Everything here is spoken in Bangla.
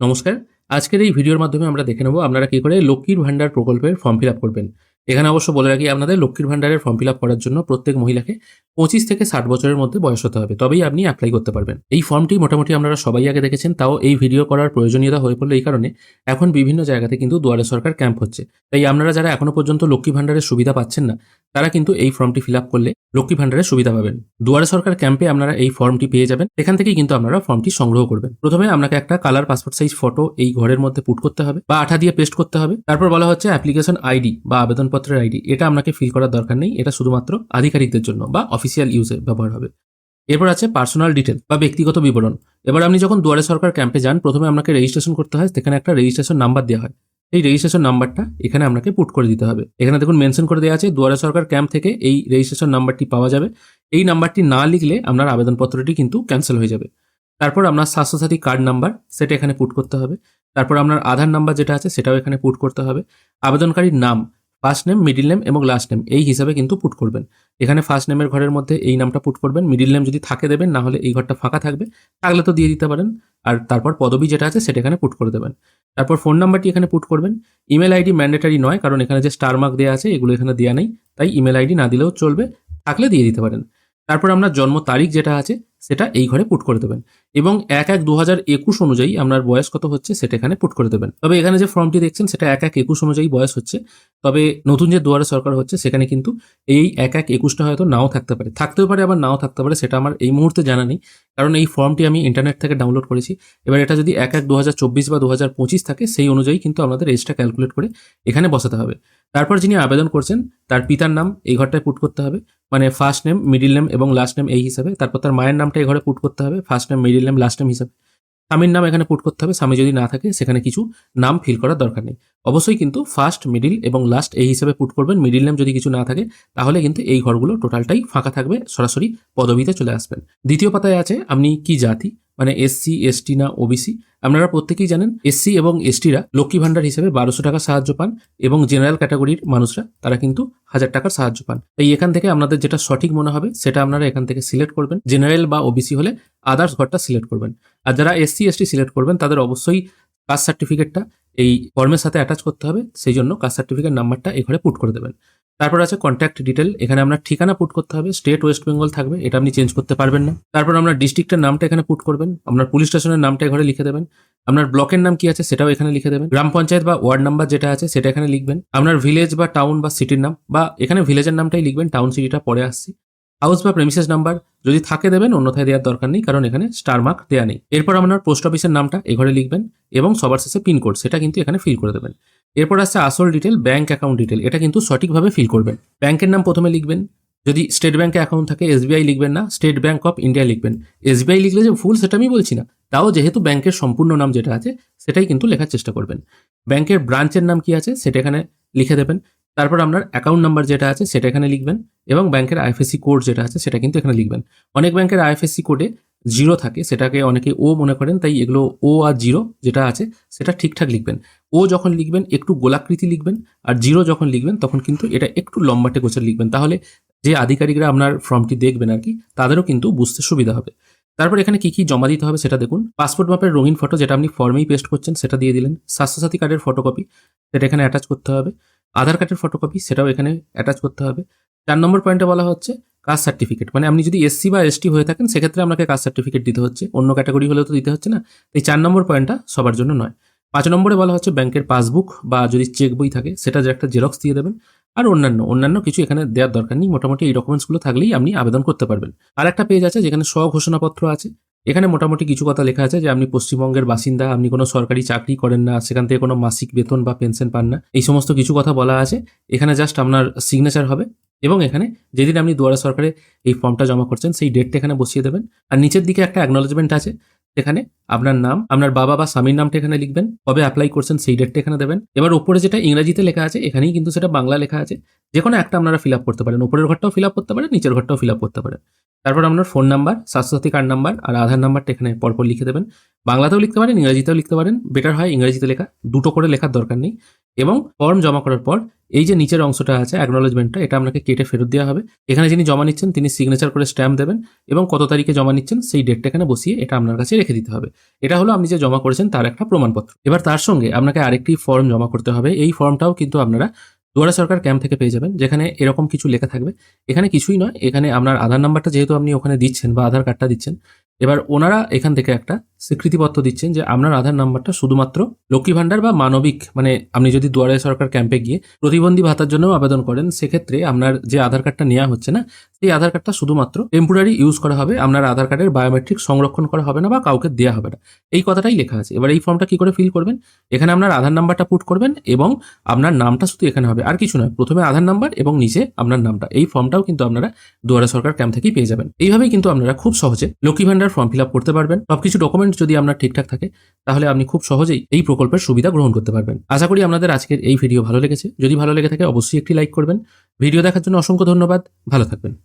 নমস্কার। আজকের এই ভিডিওর মাধ্যমে আমরা দেখে নেব আপনারা কি করে লক্ষ্মীর ভান্ডার প্রকল্পের ফর্ম ফিল আপ করবেন। এখানে অবশ্য বলে রাখি আপনাদের, লক্ষ্মীর ভান্ডারের ফর্ম ফিল আপ করার জন্য প্রত্যেক মহিলাকে পঁচিশ থেকে ষাট বছরের মধ্যে বয়স হতে হবে, তবেই আপনি অ্যাপ্লাই করতে পারবেন। এই ফর্মটি মোটামুটি আপনারা সবাই আগে দেখেছেন, তাও এই ভিডিও করার প্রয়োজনীয়তা হয়ে পড়ল এই কারণে এখন বিভিন্ন জায়গাতে কিন্তু দুয়ারে সরকার ক্যাম্প হচ্ছে। তাই আপনারা যারা এখনও পর্যন্ত লক্ষ্মী ভান্ডারের সুবিধা পাচ্ছেন না তারা কিন্তু এই ফর্মটি ফিল করলে লক্ষ্মী ভান্ডারের সুবিধা পাবেন। দুয়ারে সরকার ক্যাম্পে আপনারা এই ফর্মটি পেয়ে যাবেন। এখান থেকেই কিন্তু আপনারা ফর্মটি সংগ্রহ করবেন। প্রথমে আপনাকে একটা কালার পাসপোর্ট সাইজ ফটো এই ঘরের মধ্যে পুট করতে হবে বা আঠা দিয়ে পেস্ট করতে হবে। তারপর বলা হচ্ছে অ্যাপ্লিকেশন আইডি বা আবেদনপত্রের আইডি এটা আপনাকে ফিল করার দরকার নেই। এটা শুধুমাত্র আধিকারিকদের জন্য বা অফিসিয়াল ইউজে ব্যবহার হবে। এরপর আছে পার্সোনাল ডিটেল বা ব্যক্তিগত বিবরণ। এবার আপনি যখন দুয়ারে সরকার ক্যাম্পে যান, প্রথমে আপনাকে রেজিস্ট্রেশন করতে হয়। সেখানে একটা রেজিস্ট্রেশন নাম্বার দেওয়া হয়। এই রেজিস্ট্রেশন নাম্বারটা এখানে আপনাকে পুট করে দিতে হবে। এখানে দেখুন মেনশন করে দেওয়া আছে, দুয়ারা সরকার ক্যাম্প থেকে এই রেজিস্ট্রেশন নাম্বারটি পাওয়া যাবে। এই নাম্বারটি না লিখলে আপনার আবেদনপত্রটি কিন্তু ক্যান্সেল হয়ে যাবে। তারপর আপনার স্বাস্থ্যসাথী কার্ড নাম্বার সেটা এখানে পুট করতে হবে। তারপর আপনার আধার নাম্বার যেটা আছে, সেটাও এখানে পুট করতে হবে। আবেদনকারীর নাম ফার্স্ট নেম মিডিল নেম এবং লাস্ট নেম এই হিসাবে কিন্তু পুট করবেন। এখানে ফার্স্ট নেমের ঘরের মধ্যে এই নামটা পুট করবেন। মিডিল নেম যদি থাকে দেবেন, না হলে এই ঘরটা ফাঁকা থাকবে। থাকলে তো দিয়ে দিতে পারেন। আর তারপর পদবি যেটা আছে সেটা এখানে পুট করে দেবেন। তারপর ফোন নাম্বারটি এখানে পুট করবেন। ইমেল আইডি ম্যান্ডেটারি নয়, কারণ এখানে যে স্টার মার্ক দেওয়া আছে এগুলো এখানে দেওয়া নেই। তাই ইমেল আইডি না দিলেও চলবে। থাকলে দিয়ে দিতে পারেন। তারপর আপনার জন্ম তারিখ যেটা আছে সেটা এই ঘরে পুট করে দেবেন। এবং এক এক দু হাজার একুশ অনুযায়ী আপনার বয়স কত হচ্ছে সেটা এখানে পুট করে দেবেন। তবে এখানে যে ফর্মটি দেখছেন সেটা এক এক একুশ অনুযায়ী বয়স হচ্ছে। তবে নতুন যে দুয়ারে সরকার হচ্ছে সেখানে কিন্তু এই এক এক একুশটা হয়তো নাও থাকতে পারে। থাকতেও পারে, আবার নাও থাকতে পারে সেটা আমার এই মুহূর্তে জানা নেই। কারণ এই ফর্মটি আমি ইন্টারনেট থেকে ডাউনলোড করেছি। এবার এটা যদি এক এক দু হাজার চব্বিশ বা দু হাজার পঁচিশ থাকে সেই অনুযায়ী কিন্তু আপনাদের এজটা ক্যালকুলেট করে এখানে বসাতে হবে। তারপর যিনি আবেদন করছেন তার পিতার নাম এই ঘরটায় পুট করতে হবে। মানে ফার্স্ট নেম মিডিল নেম এবং লাস্ট নেম এই হিসাবে। তারপর তার মায়ের নামটা এই ঘরে পুট করতে হবে। First name middle name last name হিসাবে। স্বামীর নাম এখানে পুট করতে হবে। স্বামী যদি না থাকে, সেখানে কিছু নাম ফিল করার দরকার নেই। অবশ্যই কিন্তু ফার্স্ট মিডিল এবং লাস্ট এই হিসাবে পুট করবেন। মিডিল নেম যদি কিছু না থাকে, তাহলে কিন্তু এই ঘরগুলো টোটালটাই ফাঁকা থাকবে। সরাসরি পদবিতে চলে আসবেন। দ্বিতীয় পাতায় আছে, আপনি কি জাতি? মানে এসসি এসটি না ওবিসি আপনারা প্রত্যেকেই জানেন এসসি এবং এসটিরা লক্ষ্মী ভান্ডার হিসেবে বারোশো টাকা সাহায্য পান এবং জেনারেল ক্যাটাগরির মানুষরা, তারা কিন্তু হাজার টাকার সাহায্য পান। তাই এখান থেকে আপনাদের যেটা সঠিক মনে হবে, সেটা আপনারা এখান থেকে সিলেক্ট করবেন। জেনারেল বা ওবিসি হলে আদার্স ঘরটা সিলেক্ট করবেন। আর যারা এসসি এসটি সিলেক্ট করবেন, তাদের অবশ্যই কাস্ট সার্টিফিকেটটা এই ফর্মের সাথে অ্যাটাচ করতে হবে। সেই জন্য কাস্ট সার্টিফিকেট নাম্বারটা এই ঘরে পুট করে দেবেন। তারপর আছে কন্ট্যাক্ট ডিটেল এখানে আপনার ঠিকানা পুট করতে হবে স্টেট ওয়েস্ট বেঙ্গল থাকবে, এটা আপনি চেঞ্জ করতে পারবেন না। তারপর আপনার ডিস্ট্রিক্টের নামটা এখানে পুট করবেন, আপনার পুলিশ স্টেশনের নামটা ঘরে লিখে দেবেন, আপনার ব্লকের নাম কি আছে সেটাও এখানে লিখে দেবেন, গ্রাম পঞ্চায়েত বা ওয়ার্ড নাম্বার যেটা আছে সেটা এখানে লিখবেন, আপনার ভিলেজ বা টাউন বা সিটির নাম, বা এখানে ভিলেজের নামটাই লিখবেন টাউন সিটিটা পরে আসছি। হাউস বা প্রেমিসেস নাম্বার যদি থাকে দেবেন, অন্যথায় দেওয়ার দরকার নেই, কারণ এখানে স্টার মার্ক দেওয়া নেই। এরপর আপনার পোস্ট অফিসের নামটা এঘরে লিখবেন এবং সবার শেষে পিনকোড সেটা কিন্তু এখানে ফিল করে দেবেন। এরপর আসছে আসল ডিটেল ব্যাঙ্ক অ্যাকাউন্ট ডিটেল এটা কিন্তু সঠিকভাবে ফিল করবেন। ব্যাংকের নাম প্রথমে লিখবেন। যদি স্টেট ব্যাংকে অ্যাকাউন্ট থাকে এসবিআই লিখবেন না স্টেট ব্যাঙ্ক অফ ইন্ডিয়া লিখবেন। এসবিআই লিখলে যে ফুল সেটা আমি বলছি না। তাও যেহেতু ব্যাংকের সম্পূর্ণ নাম যেটা আছে, সেটাই কিন্তু লেখার চেষ্টা করবেন। ব্যাংকের ব্রাঞ্চের নাম কি আছে, সেটা এখানে লিখে দেবেন। তারপর আপনার অ্যাকাউন্ট নাম্বার যেটা আছে সেটা এখানে লিখবেন এবং ব্যাংকের আইএফএসসি কোড যেটা আছে সেটা কিন্তু এখানে লিখবেন। অনেক ব্যাংকের আইএফএসসি কোডে জিরো থাকে, সেটাকে অনেকে ও মনে করেন, তাই এগুলো ও আর জিরো যেটা আছে সেটা ঠিকঠাক লিখবেন। ও যখন লিখবেন, একটু গোলাকৃতি লিখবেন আর জিরো যখন লিখবেন, তখন কিন্তু এটা একটু লম্বাটে গোছের লিখবেন। তাহলে যে আধিকারিকরা আপনার ফর্মটি দেখবেন আর কি, তাদেরও কিন্তু বুঝতে সুবিধা হবে। তারপর এখানে কি কি জমা দিতে হবে সেটা দেখুন। পাসপোর্ট মাপের রঙিন ফটো যেটা আপনি ফর্মেই পেস্ট করছেন, সেটা দিয়ে দিলেন। স্বাস্থ্যসাথী কার্ডের ফটোকপি সেটা এখানে অ্যাটাচ করতে হবে। আধার কার্ডের ফটোকপি সেটাও এখানে অ্যাটাচ করতে হবে। চার নম্বর পয়েন্টে বলা হচ্ছে কাস্ট সার্টিফিকেট মানে আপনি যদি এসসি বা এসটি হয়ে থাকেন, সেক্ষেত্রে আপনাকে কাস্ট সার্টিফিকেট দিতে হচ্ছে। অন্য ক্যাটাগরি হলেও তো দিতে হচ্ছে না। এই চার নম্বর পয়েন্টটা সবার জন্য নয়। পাঁচ নম্বরে বলা হচ্ছে ব্যাংকের পাসবুক বা যদি চেক বই থাকে, সেটা একটা জেরক্স দিয়ে দেবেন। আর অন্যান্য অন্যান্য কিছু এখানে দেওয়ার দরকার নেই। মোটামুটি এই ডকুমেন্টসগুলো থাকলেই আপনি আবেদন করতে পারবেন। আর একটা পেজ আছে যেখানে স্বঘোষণাপত্র আছে। এখানে মোটামুটি কিছু কথা লেখা আছে যে আপনি পশ্চিমবঙ্গের বাসিন্দা, আপনি কোনো সরকারি চাকরি করেন না, সেখান থেকে কোনো মাসিক বেতন বা পেনশন পান না। এই সমস্ত কিছু কথা বলা আছে। এখানে জাস্ট আপনার সিগনেচার হবে এবং এখানে যেদিন আপনি দুয়ারা সরকারে এই ফর্মটা জমা করছেন, সেই ডেটটা এখানে বসিয়ে দেবেন। আর নিচের দিকে একটা অ্যাকনোলজমেন্ট আছে। এখানে আপনার নাম, আপনার বাবা বা স্বামীর নামটা এখানে লিখবেন। কবে অ্যাপ্লাই করছেন, সেই ডেটটা এখানে দেবেন। এবার উপরে যেটা ইংরেজিতে লেখা আছে, এখানেই কিন্তু সেটা বাংলা লেখা আছে। যে কোনো একটা আপনারা ফিল আপ করতে পারেন। উপরের ঘরটাও ফিল আপ করতে পারেন, নিচের ঘরটাও ফিল আপ করতে পারেন। তারপর আপনার phone number Swasthyasathi card number আর আধার নাম্বারটা এখানে পরপর লিখে দেবেন। বাংলাতেও লিখতে পারেন, ইংরেজিতেও লিখতে পারেন। বেটার হয় ইংরেজিতে লেখা, দুটো করে লেখার দরকার নেই। এবং ফর্ম জমা করার পর এই যে নিচের অংশটা আছে অ্যাকনোলেজমেন্টটা এটা আপনাকে কেটে ফেরত দেওয়া হবে। এখানে যিনি জমা নিচ্ছেন, তিনি সিগনেচার করে স্ট্যাম্প দেবেন এবং কত তারিখে জমা নিচ্ছেন, সেই ডেটটা এখানে বসিয়ে এটা আপনার কাছে রেখে দিতে হবে। এটা হলো আপনি যে জমা করেছেন, তার একটা প্রমাণপত্র। এবার তার সঙ্গে আপনাকে আরেকটি ফর্ম জমা করতে হবে। এই ফর্মটাও কিন্তু আপনারা দুয়ারা সরকার ক্যাম্প থেকে পেয়ে যাবেন, যেখানে এরকম কিছু লেখা থাকবে। এখানে কিছুই নয়, এখানে আপনার আধার নাম্বারটা যেহেতু আপনি ওখানে দিচ্ছেন বা আধার কার্ডটা দিচ্ছেন, এবার ওনারা এখান থেকে একটা স্বীকৃতিপত্র দিচ্ছেন যে আপনার আধার নাম্বারটা শুধুমাত্র লক্ষ্মী ভাণ্ডার বা মানবিক মানে আপনি যদি দুয়ারে সরকার ক্যাম্পে গিয়ে প্রতিবন্ধী ভাতার জন্য আবেদন করেন, সেক্ষেত্রে আপনার যে আধার কার্ডটা নেওয়া হচ্ছে না, সেই আধার কার্ডটা শুধুমাত্র টেম্পোরারি ইউজ করা হবে, আপনার আধার কার্ডের বায়োমেট্রিক সংরক্ষণ করা হবে না বা কাউকে দেওয়া হবে না। এই কথাটাই লেখা আছে। এবার এই ফর্মটা কি করে ফিল করবেন? এখানে আপনার আধার নাম্বারটা পুট করবেন এবং আপনার নামটা শুধু এখানে হবে। আর কিছু নয়, প্রথমে আধার নাম্বার এবং নিচে আপনার নামটা। এই ফর্মটাও কিন্তু আপনারা দুয়ারে সরকার ক্যাম্প থেকেই পেয়ে যাবেন। এইভাবেই কিন্তু আপনারা খুব সহজে Lakshmi Bhandar form fill up করতে পারবেন। সবকিছু ডকুমেন্ট যদি আপনার ঠিকঠাক থাকে, তাহলে আপনি খুব সহজেই এই প্রকল্পের সুবিধা গ্রহণ করতে পারবেন। আশা করি আপনাদের আজকের এই ভিডিও ভালো লেগেছে। যদি ভালো লেগে থাকে, অবশ্যই একটি লাইক করবেন। ভিডিও দেখার জন্য অসংখ্য ধন্যবাদ। ভালো থাকবেন।